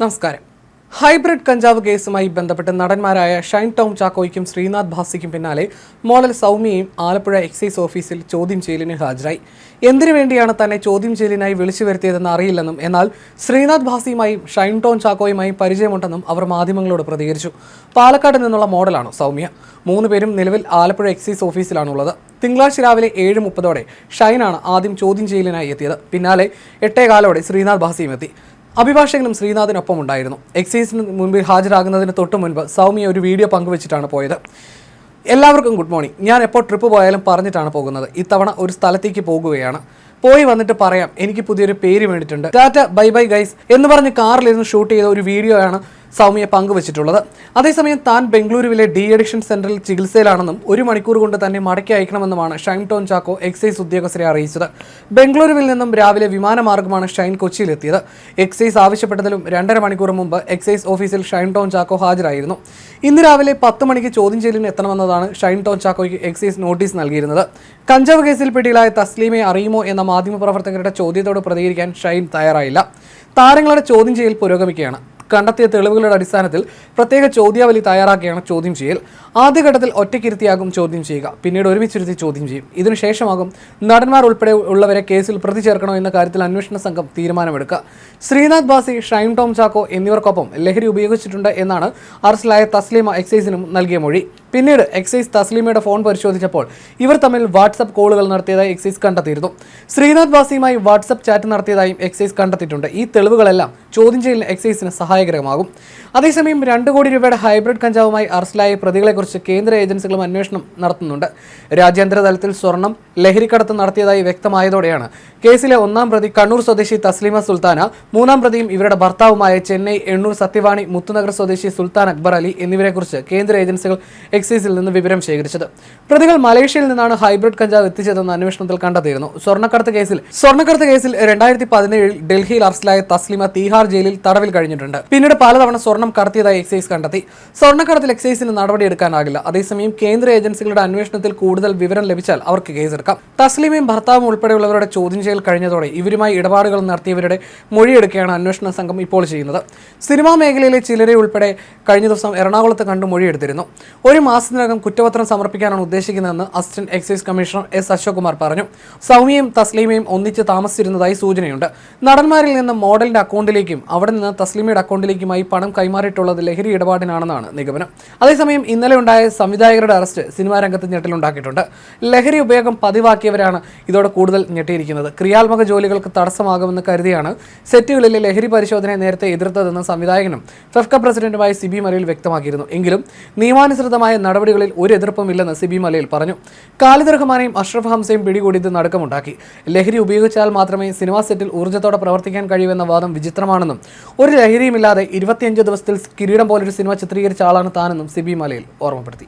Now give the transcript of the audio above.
നമസ്കാരം. ഹൈബ്രിഡ് കഞ്ചാവ് കേസുമായി ബന്ധപ്പെട്ട് നടന്മാരായ ഷൈൻ ടോം ചാക്കോയ്ക്കും ശ്രീനാഥ് ഭാസിക്കും പിന്നാലെ മോഡൽ സൗമ്യയും ആലപ്പുഴ എക്സൈസ് ഓഫീസിൽ ചോദ്യം ചെയ്യലിന് ഹാജരായി. എന്തിനു വേണ്ടിയാണ് തന്നെ ചോദ്യം ചെയ്യലിനായി വിളിച്ചു വരുത്തിയതെന്ന് അറിയില്ലെന്നും എന്നാൽ ശ്രീനാഥ് ഭാസിയുമായും ഷൈൻ ടോം ചാക്കോയുമായും പരിചയമുണ്ടെന്നും അവർ മാധ്യമങ്ങളോട് പ്രതികരിച്ചു. പാലക്കാട് നിന്നുള്ള മോഡലാണ് സൗമ്യ. മൂന്ന് പേരും നിലവിൽ ആലപ്പുഴ എക്സൈസ് ഓഫീസിലാണുള്ളത്. തിങ്കളാഴ്ച രാവിലെ ഏഴ് മുപ്പതോടെ ഷൈനാണ് ആദ്യം ചോദ്യം ചെയ്യലിനായി എത്തിയത്. പിന്നാലെ എട്ടേകാലോടെ ശ്രീനാഥ് ഭാസിയും എത്തി. അഭിഭാഷകനും ശ്രീനാഥിനൊപ്പം ഉണ്ടായിരുന്നു. എക്സൈസിന് മുൻപിൽ ഹാജരാകുന്നതിന് തൊട്ട് മുൻപ് സൗമ്യ ഒരു വീഡിയോ പങ്കുവച്ചിട്ടാണ് പോയത്. എല്ലാവർക്കും ഗുഡ് മോർണിംഗ് ഞാൻ എപ്പോൾ ട്രിപ്പ് പോയാലും പറഞ്ഞിട്ടാണ് പോകുന്നത്. ഇത്തവണ ഒരു സ്ഥലത്തേക്ക് പോകുകയാണ്. പോയി വന്നിട്ട് പറയാം എനിക്ക് പുതിയൊരു പേര് വേണ്ടിയിട്ടുണ്ട്. ടാറ്റ ബൈ ബൈ ഗൈസ് എന്ന് പറഞ്ഞ് കാറിലിരുന്ന് ഷൂട്ട് ചെയ്ത ഒരു വീഡിയോ ആണ് സൗമ്യ പങ്കുവച്ചിട്ടുള്ളത്. അതേസമയം താൻ ബംഗളൂരുവിലെ ഡി അഡിക്ഷൻ സെന്ററിൽ ചികിത്സയിലാണെന്നും ഒരു മണിക്കൂർ കൊണ്ട് തന്നെ മടക്കി അയക്കണമെന്നുമാണ് ഷൈൻ ടോൺ ചാക്കോ എക്സൈസ് ഉദ്യോഗസ്ഥരെ അറിയിച്ചത്. ബംഗളൂരുവിൽ നിന്നും രാവിലെ വിമാനമാർഗമാണ് ഷൈൻ കൊച്ചിയിലെത്തിയത്. എക്സൈസ് ആവശ്യപ്പെട്ടതിലും രണ്ടര മണിക്കൂർ മുമ്പ് എക്സൈസ് ഓഫീസിൽ ഷൈൻ ടോൺ ചാക്കോ ഹാജരായിരുന്നു. ഇന്ന് രാവിലെ പത്ത് മണിക്ക് ചോദ്യം ചെയ്യലിന് എത്തണമെന്നതാണ് ഷൈൻ ടോൺ ചാക്കോയ്ക്ക് എക്സൈസ് നോട്ടീസ് നൽകിയിരുന്നത്. കഞ്ചാവ് കേസിൽ പിടിയിലായ തസ്ലീമെ അറിയുമോ എന്ന മാധ്യമപ്രവർത്തകരുടെ ചോദ്യത്തോട് പ്രതികരിക്കാൻ ഷൈൻ തയ്യാറായില്ല. താരങ്ങളുടെ ചോദ്യം ചെയ്യൽ പുരോഗമിക്കുകയാണ്. കണ്ടെത്തിയ തെളിവുകളുടെ അടിസ്ഥാനത്തിൽ പ്രത്യേക ചോദ്യാവലി തയ്യാറാക്കിയാണ് ചോദ്യം ചെയ്യൽ. ആദ്യഘട്ടത്തിൽ ഒറ്റയ്ക്കിരുത്തിയാകും ചോദ്യം ചെയ്യുക. പിന്നീട് ഒരുമിച്ചിരുത്തി ചോദ്യം ചെയ്യും. ഇതിനുശേഷമാകും നടന്മാർ ഉൾപ്പെടെ ഉള്ളവരെ കേസിൽ പ്രതി ചേർക്കണോ എന്ന കാര്യത്തിൽ അന്വേഷണ സംഘം തീരുമാനമെടുക്കുക. ശ്രീനാഥ് ബാസി ഷൈൻ ടോം ചാക്കോ എന്നിവർക്കൊപ്പം ലഹരി ഉപയോഗിച്ചിട്ടുണ്ട് എന്നാണ് അറസ്റ്റിലായ തസ്ലീമ എക്സൈസിനും നൽകിയ മൊഴി. പിന്നീട് എക്സൈസ് തസ്ലീമയുടെ ഫോൺ പരിശോധിച്ചപ്പോൾ ഇവർ തമ്മിൽ വാട്സപ്പ് കോളുകൾ നടത്തിയതായി എക്സൈസ് കണ്ടെത്തിയിരുന്നു. ശ്രീനാഥ് വാസിയുമായി വാട്സപ്പ് ചാറ്റ് നടത്തിയതായും എക്സൈസ് കണ്ടെത്തിയിട്ടുണ്ട്. ഈ തെളിവുകളെല്ലാം ചോദ്യം ചെയ്യലിന് എക്സൈസിന് സഹായകരമാകും. അതേസമയം രണ്ട് കോടി രൂപയുടെ ഹൈബ്രിഡ് കഞ്ചാവുമായി അറസ്റ്റിലായ പ്രതികളെക്കുറിച്ച് കേന്ദ്ര ഏജൻസികളും അന്വേഷണം നടത്തുന്നുണ്ട്. രാജ്യാന്തര തലത്തിൽ സ്വർണം ലഹരിക്കടത്ത് നടത്തിയതായി വ്യക്തമായതോടെയാണ് കേസിലെ ഒന്നാം പ്രതി കണ്ണൂർ സ്വദേശി തസ്ലീമ സുൽത്താന മൂന്നാം പ്രതിയും ഇവരുടെ ഭർത്താവുമായ ചെന്നൈ എണ്ണൂർ സത്യവാണി മുത്തുനഗർ സ്വദേശി സുൽത്താൻ അക്ബർ അലി എന്നിവരെക്കുറിച്ച് കേന്ദ്ര ഏജൻസികൾ എക്സൈസിൽ നിന്ന് വിവരം ശേഖരിച്ചത്. പ്രതികൾ മലേഷ്യയിൽ നിന്നാണ് ഹൈബ്രിഡ് കഞ്ചാവ് എത്തിച്ചതെന്ന് അന്വേഷണത്തിൽ കണ്ടെത്തിയിരുന്നു. സ്വർണക്കടത്ത് കേസിൽ സ്വർണക്കടത്ത് കേസിൽ രണ്ടായിരത്തി പതിനേഴിൽ ഡൽഹിയിൽ അറസ്റ്റിലായ തസ്ലിമ തീഹാർ ജയിലിൽ തടവിൽ കഴിഞ്ഞിട്ടുണ്ട്. പിന്നീട് പലതവണ സ്വർണം കടത്തിയതായി എക്സൈസ് കണ്ടെത്തി. സ്വർണക്കടത്തിൽ എക്സൈസിന് നടപടിയെടുക്കാനാകില്ല. അതേസമയം കേന്ദ്ര ഏജൻസികളുടെ അന്വേഷണത്തിൽ കൂടുതൽ വിവരം ലഭിച്ചാൽ അവർക്ക് കേസെടുക്കാം. തസ്ലിമയും ഭർത്താവും ഉൾപ്പെടെയുള്ളവരുടെ ചോദ്യം ചെയ്യൽ കഴിഞ്ഞതോടെ ഇവരുമായി ഇടപാടുകൾ നടത്തിയവരുടെ മൊഴിയെടുക്കുകയാണ് അന്വേഷണ സംഘം ഇപ്പോൾ ചെയ്യുന്നത്. സിനിമാ മേഖലയിലെ ചിലരെ ഉൾപ്പെടെ കഴിഞ്ഞ ദിവസം എറണാകുളത്ത് കണ്ട് മൊഴിയെടുത്തിരുന്നു. ഒരു മാസത്തിനകം കുറ്റപത്രം സമർപ്പിക്കാനാണ് ഉദ്ദേശിക്കുന്നതെന്ന് assistant excise commissioner S Ashok Kumar പറഞ്ഞു. സൗമ്യയും തസ്ലീമയും ഒന്നിച്ച് താമസിച്ചിരുന്നതായി സൂചനയുണ്ട്. നടന്മാരിൽ നിന്ന് മോഡലിന്റെ അക്കൗണ്ടിലേക്കും അവിടെ നിന്ന് തസ്ലീമയുടെ അക്കൗണ്ടിലേക്കുമായി പണം കൈമാറിയിട്ടുള്ളത് ലഹരി ഇടപാടിനാണെന്നാണ് നിഗമനം. അതേസമയം ഇന്നലെ ഉണ്ടായ സംവിധായകരുടെ അറസ്റ്റ് സിനിമാ രംഗത്ത് ഞെട്ടലുണ്ടാക്കിയിട്ടുണ്ട് ലഹരി ഉപയോഗം പതിവാക്കിയവരാണ് ഇതോടെ കൂടുതൽ ഞെട്ടിയിരിക്കുന്നത്. ക്രിയാത്മക ജോലികൾക്ക് തടസ്സമാകുമെന്ന് കരുതിയാണ് സെറ്റുകളിലെ ലഹരി പരിശോധനയെ നേരത്തെ എതിർത്തതെന്ന് സംവിധായകനും ഫെഫ്ക പ്രസിഡന്റുമായ സിബി മറിയിൽ വ്യക്തമാക്കിയിരുന്നു. എങ്കിലും നിയമാനുസൃതമായ നടപടികളിൽ ഒരു എതിർപ്പുമില്ലെന്ന് സിബി മലയിൽ പറഞ്ഞു. ഖാലിദ് റഹ്മാനെയും അഷ്റഫ് ഹംസയും പിടികൂടിയത് നടക്കമുണ്ടാക്കി. ലഹരി ഉപയോഗിച്ചാൽ മാത്രമേ സിനിമാ സെറ്റിൽ ഊർജത്തോടെ പ്രവർത്തിക്കാൻ കഴിയൂ എന്ന വാദം വിചിത്രമാണെന്നും ഒരു ലഹരിയുമില്ലാതെ ഇരുപത്തിയഞ്ച് ദിവസത്തിൽ കിരീടം പോലൊരു സിനിമ ചിത്രീകരിച്ച ആളാണ് താനെന്നും സിബി മലയിൽ ഓർമ്മപ്പെടുത്തി.